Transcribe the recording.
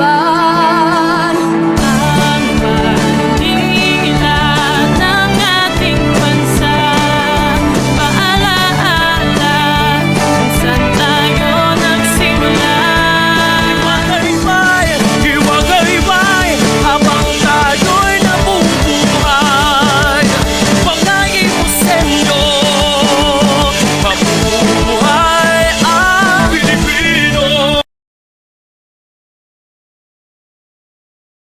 love.